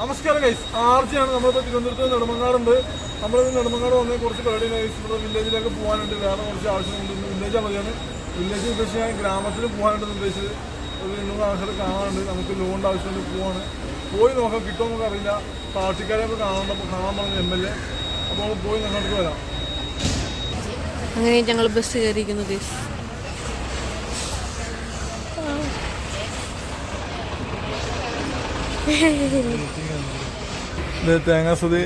നമസ്കാരം ഗൈസ് ആർജിയാണ് നമ്മളിപ്പോൾ തിരുവനന്തപുരത്ത് നെടുമങ്ങാടുണ്ട്. നമ്മളിത് നെടുമങ്ങാട് വന്ന് കുറച്ച് പരിപാടി ഗൈസ് ഇവിടെ വില്ലേജിലേക്ക് പോകാനുണ്ട്. വേറെ കുറച്ച് ആവശ്യമുണ്ട് വില്ലേജ് അവധിയാണ് വില്ലേജ് ഉദ്ദേശിച്ച് ഞാൻ ഗ്രാമത്തിൽ പോകാനുണ്ട് ഉദ്ദേശിച്ചത്. ഒരു രണ്ട് മൂന്ന് ആൾക്കാർ കാണാനുണ്ട്. നമുക്ക് ലോണിന്റെ ആവശ്യമുണ്ട് പോവാണ്. പോയി നോക്കാം. കിട്ടുമോ നമുക്ക് അറിയില്ല പാർട്ടിക്കാരെ ഒക്കെ കാണാൻ കാണാൻ പറഞ്ഞു എം എൽ എ അപ്പോൾ നമ്മൾ പോയി ഞങ്ങൾക്ക് വരാം. അങ്ങനെ ഞങ്ങൾ ബസ് കയറിയിരിക്കുന്നു ഗൈസ് തേങ്ങാസ്വതി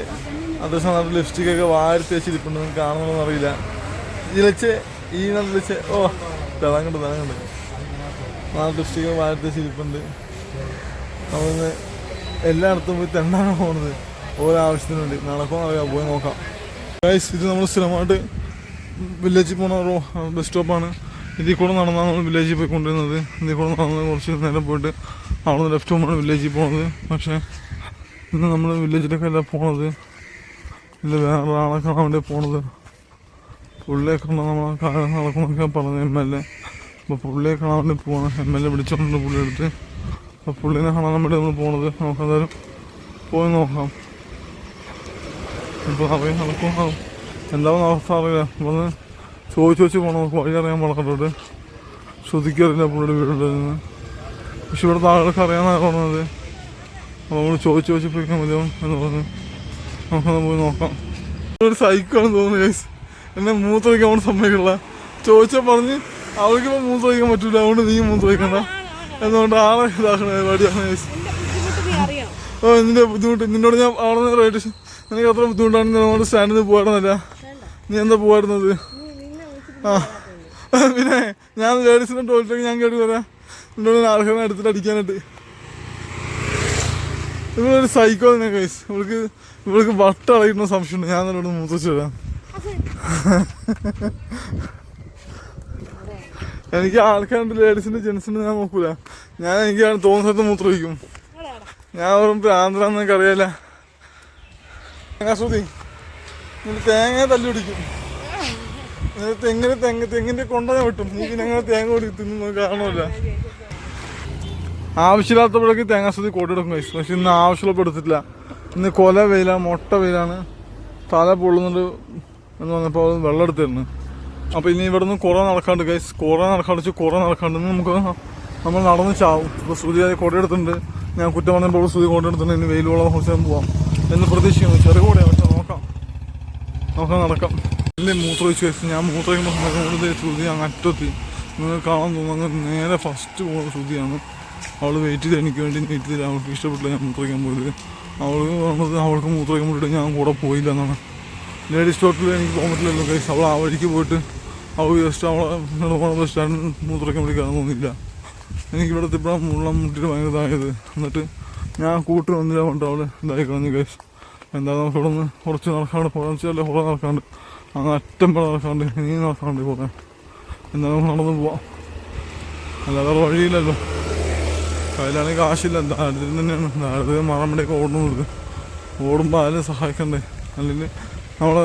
അത്യാവശ്യം നല്ല ലിപ്സ്റ്റിക് ഒക്കെ വാരി തേച്ചിരിപ്പുണ്ട് നിങ്ങൾക്ക് അറിയില്ല. ഇലച്ച് ഈ നല്ല ഇലച്ച് ഓ തിളങ്ങണ്ട് തിളങ്ങണ്ട് നല്ല ലിപ്സ്റ്റിക് ഒക്കെ വാരി തേച്ചിരിപ്പുണ്ട് നമ്മളിന്ന് എല്ലായിടത്തും പോയി തെണ്ടാണ് പോകുന്നത് ഓരോ ആവശ്യത്തിന് വേണ്ടി നടക്കുമെന്ന് അറിയാം പോയി നോക്കാം. ഗൈസ് ഇത് നമ്മൾ സ്ഥിരമായിട്ട് വില്ലേജിൽ പോണ റോ ബസ് സ്റ്റോപ്പാണ് ഇതിൽ കൂടെ നടന്നാണ് നമ്മൾ വില്ലേജിൽ പോയിക്കൊണ്ടിരുന്നത്. ഇതിൽ കൂടെ നടന്ന് കുറച്ച് നേരം പോയിട്ട് അവിടെ നിന്ന് ലെഫ്റ്റ് പോകുമ്പോൾ വില്ലേജിൽ പോകുന്നത് പക്ഷേ ഇന്ന് നമ്മൾ വില്ലേജിലൊക്കെ അല്ല പോണത്. ഇല്ല വേറെ ആളെ കാണാൻ വേണ്ടി പോണത്. പുള്ളിയെ കണ്ടാൽ നമ്മളെ കാര്യം നടക്കണമെന്നൊക്കെ പറഞ്ഞു എം എൽ എ അപ്പോൾ പുള്ളിയെ കാണാൻ വേണ്ടി പോകണം എം എൽ എ വിളിച്ചോണ്ട് പുള്ളി എടുത്ത്. അപ്പോൾ പുള്ളിനെ കാണാൻ വേണ്ടി നമ്മൾ പോണത്. നമുക്കെന്തായാലും പോയി നോക്കാം. ഇപ്പോൾ അറിയാം നടക്കും എന്താവും അവസ്ഥ അറിയില്ല. നമ്മൾ ചോദിച്ചു ചോദിച്ച് പോകണം നമുക്ക് വഴി അറിയാൻ വളർന്നിട്ട് ശ്രുതിക്കറിയില്ല പുള്ളിയുടെ വീടുണ്ട് നിന്ന്. പക്ഷെ ഇവിടുത്തെ ആളുകൾക്ക് അറിയാമെന്നാണ് പറഞ്ഞത് അപ്പോൾ നമ്മൾ ചോദിച്ച് ചോദിച്ചപ്പോഴേക്കും മതിയാവും എന്ന് പറഞ്ഞു നമുക്ക് പോയി നോക്കാം. ഒരു സൈക്കിളാണെന്ന് തോന്നുന്നു ഗൈസ് എന്നെ മൂത്ത് വയ്ക്കാൻ അവിടെ സമ്മതിക്കില്ല. ചോദിച്ചാൽ പറഞ്ഞ് അവൾക്ക് ഇപ്പോൾ വയ്ക്കാൻ പറ്റൂല. അതുകൊണ്ട് നീ മൂത്ത് വയ്ക്കണ്ട. എന്നുകൊണ്ട് ആളെ ഇതാക്കണ പരിപാടിയാണ് ഗൈസ് ഓ നിന്റെ ബുദ്ധിമുട്ട് നിന്നോട് ഞാൻ അവിടെ നിന്ന് റേറ്റ് നിനക്ക് അത്ര ബുദ്ധിമുട്ടാണ് നമ്മുടെ സ്റ്റാൻഡിൽ നിന്ന് പോകാറുന്നില്ല നീ എന്താ പോകാറുന്നത് ആ. പിന്നെ ഞാൻ ലേഡീസിന്റെ ടോയ്ലറ്റിലേക്ക് ഞാൻ കേട്ട് വരാം. നിന്നോട് ആൾക്കാരെ എടുത്തിട്ട് അടിക്കാനായിട്ട്. ഇവളൊരു സൈക്കോ തന്നെ കേസ് ഇവൾക്ക് ഇവൾക്ക് വട്ട അളയുന്ന സംശയമുണ്ട്. ഞാൻ നല്ലോണം മൂത്തച്ചു വരാം. എനിക്ക് ആൾക്കാരുണ്ട് ലേഡീസിന്റെ ജെൻസിന്റെ ഞാൻ നോക്കൂല. ഞാൻ എനിക്ക് തോന്നുന്ന സ്ഥലത്ത് മൂത്രം ഒഴിക്കും. ഞാൻ വെറും പ്രാന്തരാന്നൊക്കെ അറിയാല തേങ്ങാശ്രുതി നിന്റെ തേങ്ങ തല്ലി പിടിക്കും തെങ്ങിന് തെങ്ങ് തെങ്ങിന്റെ കൊണ്ട വിട്ടും. നീ പിന്നെ തേങ്ങ കൂടി തിന്നു ആവശ്യമില്ലാത്തപ്പോഴേക്ക് തേങ്ങാശ്രുതി കൊണ്ടെടുക്കും കഴിച്ചു പക്ഷെ ഇന്ന് ആവശ്യമുള്ളപ്പോൾ എടുത്തിട്ടില്ല. ഇന്ന് കൊല വെയിലാണ് മുട്ട വെയിലാണ്. തല പൊള്ളുന്നുണ്ട് എന്ന് പറഞ്ഞപ്പോൾ വെള്ളം എടുത്തിരുന്നു. അപ്പോൾ ഇനി ഇവിടെ നിന്ന് കുറേ നടക്കാണ്ട് ഗൈസ് കുറേ നടക്കാണ്ട് കുറേ നടക്കാണ്ട് നമുക്ക് നമ്മൾ നടന്ന് ചാവും. ഇപ്പോൾ ശ്രുതി കൊട എടുത്തിട്ടുണ്ട് ഞാൻ കുറ്റം പറഞ്ഞപ്പോൾ സ്തുതി കൊടയെടുത്തിട്ടുണ്ട് ഇനി വെയിലുള്ള കുറച്ച് പോവാം എന്ന് പ്രതീക്ഷിക്കുന്നു. ചെറിയ കൂടെയാണ് പക്ഷെ നോക്കാം. നോക്കാം നടക്കാം. വലിയ മൂത്ര ഒഴിച്ച് കഴിച്ച് ഞാൻ മൂത്രയ്ക്കുമ്പോൾ ശ്രുതി അങ്ങ് അറ്റത്തി. നിങ്ങൾക്ക് കാണാൻ തോന്നുന്നത് നേരെ ഫസ്റ്റ് പോകുന്ന ശ്രുതിയാണ് അവൾ വെയിറ്റ് ചെയ്ത് എനിക്ക് വേണ്ടി വെയിറ്റ് ചെയ്ത് അവൾക്ക് ഇഷ്ടപ്പെട്ടില്ല ഞാൻ മൂത്രയ്ക്കാൻ പോയത്. അവൾ പറഞ്ഞത് അവൾക്ക് മൂത്രയ്ക്കാൻ പോയിട്ട് ഞാൻ കൂടെ പോയില്ല എന്നാണ്. ലേഡീസ് ടോട്ടിൽ എനിക്ക് പോകാൻ പറ്റില്ലല്ലോ കൈസ് അവൾ ആ വഴിക്ക് പോയിട്ട് അവൾ ജസ്റ്റ് അവളെ നെടുമ്പാട് ബസ് സ്റ്റാൻഡിൽ മൂത്രയ്ക്കാൻ വേണ്ടി കയറാൻ തോന്നിയില്ല. എനിക്കിവിടെ ഇപ്പോൾ മുള്ളം മുട്ടിട്ട് ഭയങ്കര ഇതായത്. എന്നിട്ട് ഞാൻ കൂട്ടി വന്നില്ല കൊണ്ട് അവൾ ഇതായി കളഞ്ഞു കൈസ് എന്താ നമുക്ക് ഇവിടെ നിന്ന് കുറച്ച് നടക്കാണ്ട് പോകാൻ വെച്ചാൽ കുറേ നടക്കാണ്ട്. അങ്ങ് അറ്റം വരെ നടക്കാണ്ട്. ഇനിയും നടക്കാണ്ട് കുറേ എന്താ നമുക്ക് നടന്ന് പോവാം. അല്ലാതെ വഴിയില്ലല്ലോ. കയ്യിലാണെങ്കിൽ കാശില്ല. ദാരിദ്ര്യം തന്നെയാണ്. ദാരിദ്ര്യം വേണ്ടിയൊക്കെ കൊടുക്കും ഓടുമ്പോൾ ആരും സഹായിക്കണ്ടേ? അല്ലെങ്കിൽ നമ്മൾ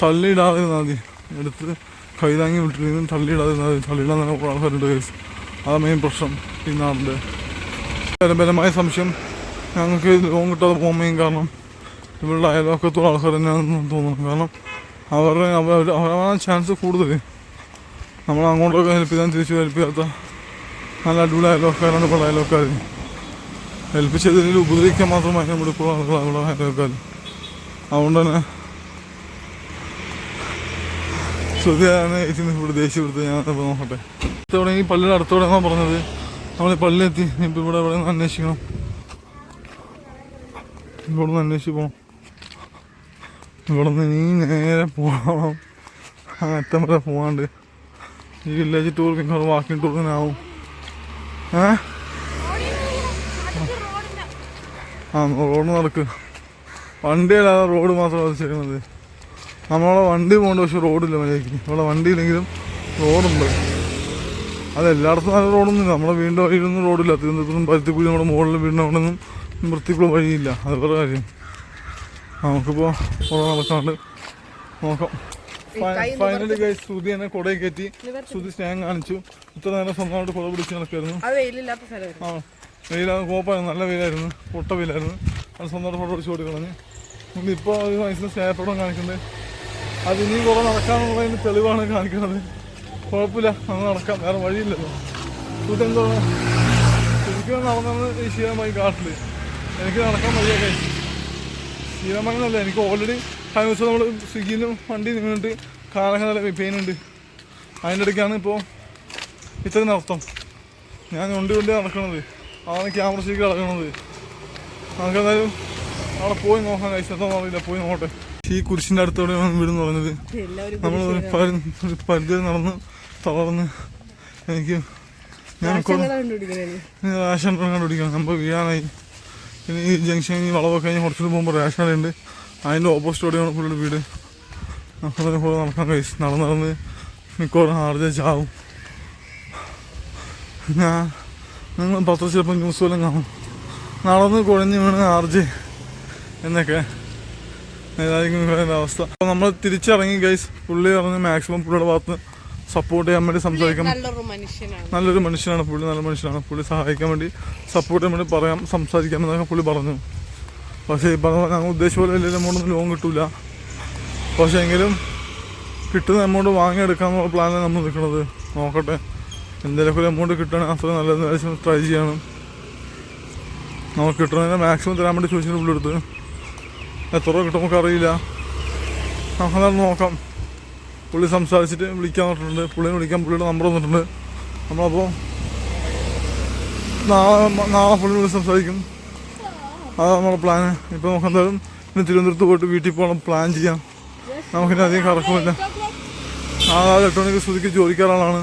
തള്ളിയിടാതെ മതി. എടുത്ത് കൈ താങ്ങി വിട്ടിരുന്നു തള്ളിയിടാതെ മതി. തള്ളിയിടാൻ തന്നെ കുറേ ആൾക്കാരുണ്ട് കേസ് അതാണ് മെയിൻ പ്രശ്നം ഈ നാടിന്റെ. പരമ്പരമായ സംശയം ഞങ്ങൾക്ക് ലോൺ കിട്ടാതെ പോകാൻ മെയിൻ കാരണം ഇവരുടെ അയൽവക്കത്തുള്ള ആൾക്കാർ തന്നെയാണെന്ന് തോന്നുന്നു. കാരണം അവരുടെ അവർ അവരാണ് ചാൻസ് കൂടുതൽ നമ്മൾ അങ്ങോട്ടൊക്കെ ഹെൽപ്പ് ചെയ്താൽ തിരിച്ച് ഹെൽപ്പ് ചെയ്യാത്ത നല്ല അടിപൊളി അയൽവക്കാരാണ് ഇപ്പോൾ അയൽവക്കാർ ചെയ്തതിൽ ഉപദ്രവിക്കാൻ മാത്രമായി നമ്മുടെ ഇപ്പോൾ ആളുകളാണ് ഇവിടെ അയൽവക്കാർ അതുകൊണ്ട് തന്നെ ശ്രുതിയാണ് ഇതിന് ഇവിടെ ദേഷ്യം കൊടുത്ത് ഞാൻ ഇപ്പോൾ നോക്കട്ടെ. ഇത്തവണ ഈ പള്ളിയുടെ അടുത്തോടെ എന്നാണ് പറഞ്ഞത്? നമ്മൾ ഈ പള്ളിയെത്തി ഇപ്പം ഇവിടെ ഇവിടെ നിന്ന് അന്വേഷിക്കണം. ഇവിടെ നിന്ന് അന്വേഷിച്ച് പോകണം ഇവിടെ നിന്ന് നീ നേരെ പോകണം. അറ്റം വരെ പോകാണ്ട്. ഈ വില്ലേജ് ടൂർ പിന്നെ വാക്കിംഗ് ടൂറിനാവും ഏ? ആ റോഡ് നടക്ക്. വണ്ടിയല്ലാതെ റോഡ് മാത്രം അത് ചെയ്യുന്നത് നമ്മളവിടെ വണ്ടി പോകേണ്ട പക്ഷെ റോഡില്ല മര്യാദയ്ക്ക്. ഇവിടെ വണ്ടിയില്ലെങ്കിലും റോഡുണ്ട്. അത് എല്ലായിടത്തും നല്ല റോഡൊന്നുമില്ല. നമ്മുടെ വീടിന്റെ വഴിയിലൊന്നും റോഡില്ല. തിരുവനന്തപുരത്തും പരുത്തിക്കുഴി നമ്മുടെ മുകളിൽ വീടിന്റെ അവിടെ നിന്നും വൃത്തിക്കുള്ള വഴിയില്ല. അത് വേറെ കാര്യം. നമുക്കിപ്പോൾ കുറേ നടക്കാണ്ട് നോക്കാം. ഫൈനലി ഗൈസ് ശ്രുതി എന്നെ കുടയിൽ കയറ്റി. ശ്രുതി സ്നേഹം കാണിച്ചു. ഇത്ര നേരം സ്വന്തമായിട്ട് കുട പിടിച്ച് നടക്കായിരുന്നു ആ വെയിലാണ് കോപ്പായിരുന്നു നല്ല വെയിലായിരുന്നു പൊട്ട വെയിലായിരുന്നു. അത് സ്വന്തമായിട്ട് ഫോട്ടോ പിടിച്ച് കൊടുക്കളഞ്ഞ് ഇപ്പോൾ ഒരു വയസ്സിന് സ്നേഹത്തോടം കാണിക്കുന്നത് അത് ഇനിയും കുറേ നടക്കാനുള്ളതിന് തെളിവാണ് കാണിക്കുന്നത്. കുഴപ്പമില്ല നമ്മൾ നടക്കാം വേറെ വഴിയില്ലല്ലോ. ഇതെന്തോ ശരിക്കും നടന്നത് ഈ ശീലമായി കാട്ടിൽ എനിക്ക് നടക്കാൻ വഴിയൊക്കെ ശീലമാണെന്നല്ല എനിക്ക് ഓൾറെഡി കഴിഞ്ഞ ദിവസം നമ്മൾ സ്വിഗ്ഗിയിലും വണ്ടി നിന്നിട്ട് കാലൊക്കെ നല്ല പെയിൻ ഉണ്ട്. അതിന്റെ ഇടയ്ക്കാണ് ഇപ്പോൾ ഇത്രയും അർത്ഥം ഞാൻ വണ്ടി കൊണ്ട് നടക്കണത്. ആണ് ക്യാമറ ശരിക്കും നടക്കണത് നമുക്കെന്തായാലും അവിടെ പോയി നോക്കാൻ കഴിച്ചു എന്താണെന്ന് അറിയില്ല. പോയി നോക്കട്ടെ. ഈ കുരിശിന്റെ വീട് എന്ന് പറഞ്ഞത്? നമ്മൾ ഒരു പരിധി നടന്ന് തളർന്ന് എനിക്ക് ഞാൻ റേഷൻ കണ്ടുപിടിക്കണം. നമ്മൾ വീഴാനായി. ഇനി ഈ ജംഗ്ഷൻ ഈ വളവൊക്കെ കഴിഞ്ഞ് കുറച്ചുകൂടി പോകുമ്പോൾ റേഷൻ ഉണ്ട് അതിന്റെ ഓപ്പോസിറ്റോടെയാണ് പുള്ളിയുടെ വീട്. നമ്മളെ പോലെ നടക്കാൻ കഴിച്ചു നടന്ന് നടന്ന് മിക്കവാറും ആർജ ചാവും. ഞാൻ നിങ്ങൾ പത്ര ചിലപ്പോൾ ന്യൂസ് പോലും കാണും. നടന്ന് കുഴഞ്ഞു വീണ് ആർജെ എന്നൊക്കെ. ഇവരുടെ അവസ്ഥ. അപ്പോൾ നമ്മൾ തിരിച്ചിറങ്ങി ഗൈസ് പുള്ളി ഇറങ്ങി മാക്സിമം പുള്ളിയുടെ ഭാഗത്ത് സപ്പോർട്ട് ചെയ്യാൻ വേണ്ടി സംസാരിക്കാം നല്ലൊരു മനുഷ്യനാണ്. പുള്ളി നല്ല മനുഷ്യനാണ്. പുള്ളി സഹായിക്കാൻ വേണ്ടി സപ്പോർട്ട് ചെയ്യാൻ വേണ്ടി പറയാം സംസാരിക്കാം എന്നൊക്കെ പുള്ളി പറഞ്ഞു. പക്ഷേ ഈ പറഞ്ഞ ഞങ്ങൾ ഉദ്ദേശിച്ച പോലെ വലിയ എമൗണ്ട് ഒന്നും ലോൺ കിട്ടൂല. പക്ഷേ എങ്കിലും കിട്ടുന്ന എമൗണ്ട് വാങ്ങിയെടുക്കാന്നുള്ള പ്ലാനിലാണ് നമ്മൾ നിൽക്കുന്നത്. നോക്കട്ടെ. എന്തെങ്കിലുമൊക്കെ ഒരു എമൗണ്ട് കിട്ടുകയാണെങ്കിൽ അത്ര നല്ലതെന്ന് വെച്ചാൽ ട്രൈ ചെയ്യണം. നമുക്ക് കിട്ടുന്നതിന് മാക്സിമം തരാൻ വേണ്ടി ചോദിച്ചിട്ട് പുള്ളിയെടുത്ത് എത്ര രൂപ കിട്ടും നമുക്ക് അറിയില്ല നമുക്കതാണ് നോക്കാം. പുള്ളി സംസാരിച്ചിട്ട് വിളിക്കാൻ പറഞ്ഞിട്ടുണ്ട് പുള്ളിനെ വിളിക്കാൻ പുള്ളിയുടെ നമ്പർ തന്നിട്ടുണ്ട് നമ്മളപ്പോൾ നാളെ നാളെ പുള്ളി വിളിച്ച് സംസാരിക്കും. അതാണ് നമ്മുടെ പ്ലാന് ഇപ്പോൾ നമുക്ക് എന്തായാലും ഇനി തിരുവനന്തപുരത്ത് പോയിട്ട് വീട്ടിൽ പോകണം. പ്ലാൻ ചെയ്യാം. നമുക്കിനി അധികം കറക്കമില്ല. ആ എട്ട് മണിക്ക് ജോലിക്കാരാളാണ്.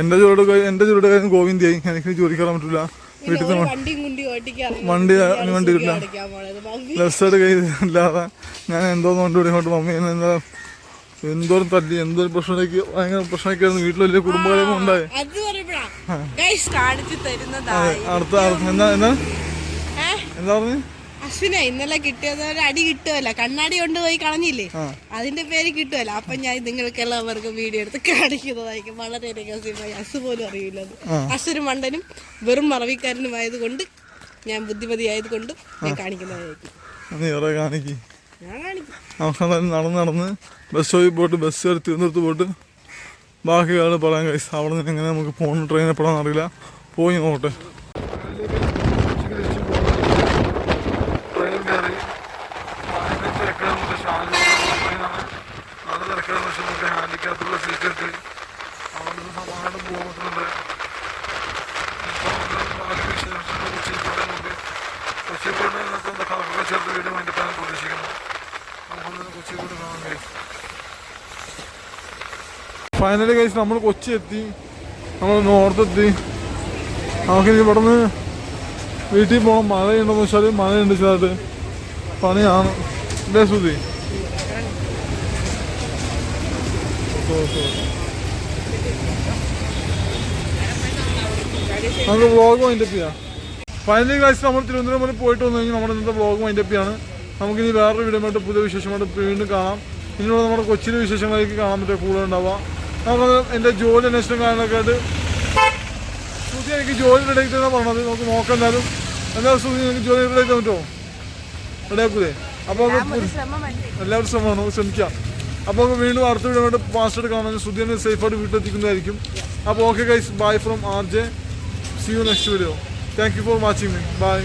എന്റെ ജോലിയുടെ എന്റെ ജോലിയുടെ കാര്യം ഗോവിന്ദിയായി. എനിക്ക് ജോലി കയറാൻ പറ്റില്ല വീട്ടിൽ നിന്ന് വണ്ടി വണ്ടി കിട്ടില്ല. ലെഫ്റ്റ് സൈഡ് കൈ ഇല്ലാതെ ഞാൻ എന്തോന്ന് വണ്ടി ഇവിടെ ഇങ്ങോട്ട് മമ്മി എന്താ എന്തോരം തല്ലി എന്തോ പ്രശ്നത്തിലേക്ക് ഭയങ്കര പ്രശ്നമൊക്കെയായിരുന്നു. വീട്ടിൽ വലിയ കുടുംബകാര്യം ഉണ്ടായി. അടുത്ത എന്താ എന്താ? എന്താ പറഞ്ഞു? അശ്വിന ഇന്നലെ കിട്ടിയത് ഒരു അടി കിട്ടുമല്ല കണ്ണാടി കൊണ്ട് പോയി കളഞ്ഞില്ലേ? അതിന്റെ പേര് കിട്ടുമല്ല അപ്പൊ ഞാൻ നിങ്ങൾക്ക് എല്ലാവർക്കും വീഡിയോ എടുത്ത് കാണിക്കുന്നതായിരിക്കും. വളരെ രഹസ്യമായി അസ് പോലും അറിയില്ല അസുരു മണ്ടനും വെറും മറവിക്കാരനുമായത് കൊണ്ട് ഞാൻ ബുദ്ധിമതിയായത് ഞാൻ കാണിക്കുന്നതായിരിക്കും. നീ വേറെ കാണിക്ക്. ഞാൻ കാണിക്കും. നമുക്ക് എന്തായാലും നടന്ന് നടന്ന് ബസ് വഴി പോയിട്ട് ബസ് കയറി തിരുവനന്തപുരത്ത് പോയിട്ട് ബാക്കി കാര്യങ്ങൾ പറയാൻ കഴിച്ചു അവിടെ നിന്ന് എങ്ങനെ നമുക്ക് ഫോൺ ട്രെയിൻ എപ്പോഴാണെന്ന് അറിയില്ല. പോയി നോക്കട്ടെ. ഫൈനലി കഴിച്ച് നമ്മൾ കൊച്ചി എത്തി. നമ്മൾ നോർത്ത് എത്തി. നമുക്കിനി ഇവിടെ നിന്ന് വീട്ടിൽ പോകണം മഴയുണ്ടെന്ന് വെച്ചാൽ മഴയുണ്ട് ചെറുതായിട്ട് പണിയാണ്. അല്ലേ ശ്രുതി? നമുക്ക് വ്ളോഗ് വൈൻഡപ്പ് ചെയ്യാം. ഫൈനലി ക്ലാസ് നമ്മൾ തിരുവനന്തപുരം വരെ പോയിട്ട് വന്നു കഴിഞ്ഞാൽ നമ്മുടെ ഇന്നത്തെ വ്ളോഗ് വൈൻഡപ്പ് ചെയ്യാണ്. നമുക്കിനി വേറൊരു വീഡിയോ പുതിയ വിശേഷമായിട്ട് വീണ്ടും കാണാം. ഇനിയുള്ള നമ്മുടെ കൊച്ചിയിലെ വിശേഷങ്ങളിലേക്ക് കാണാൻ പറ്റിയ കൂടുതൽ ഉണ്ടാവാം. നമുക്ക് എന്റെ ജോലി അന്വേഷണം കാര്യങ്ങളൊക്കെ ആയിട്ട് സുധി എനിക്ക് ജോലി റെഡിയാക്കി തന്നെ പറഞ്ഞത്. നമുക്ക് നോക്കാം എന്തായാലും. എന്തായാലും സുധി എനിക്ക് ജോലി റെഡിയാക്കാൻ പറ്റുമോ റെഡിയാക്കൂലേ അപ്പോൾ നമുക്ക് എല്ലാവരും ശ്രമമാണ്. നമുക്ക് ശ്രമിക്കാം. അപ്പോൾ നമുക്ക് വീണ്ടും അടുത്ത വീഡിയോ പാസ്റ്റ് എടുക്കാൻ സുധി സുധിനെ സേഫായിട്ട് വീട്ടിലെത്തിക്കുന്നതായിരിക്കും. അപ്പോൾ okay guys bye from R J see you next video thank you for watching me bye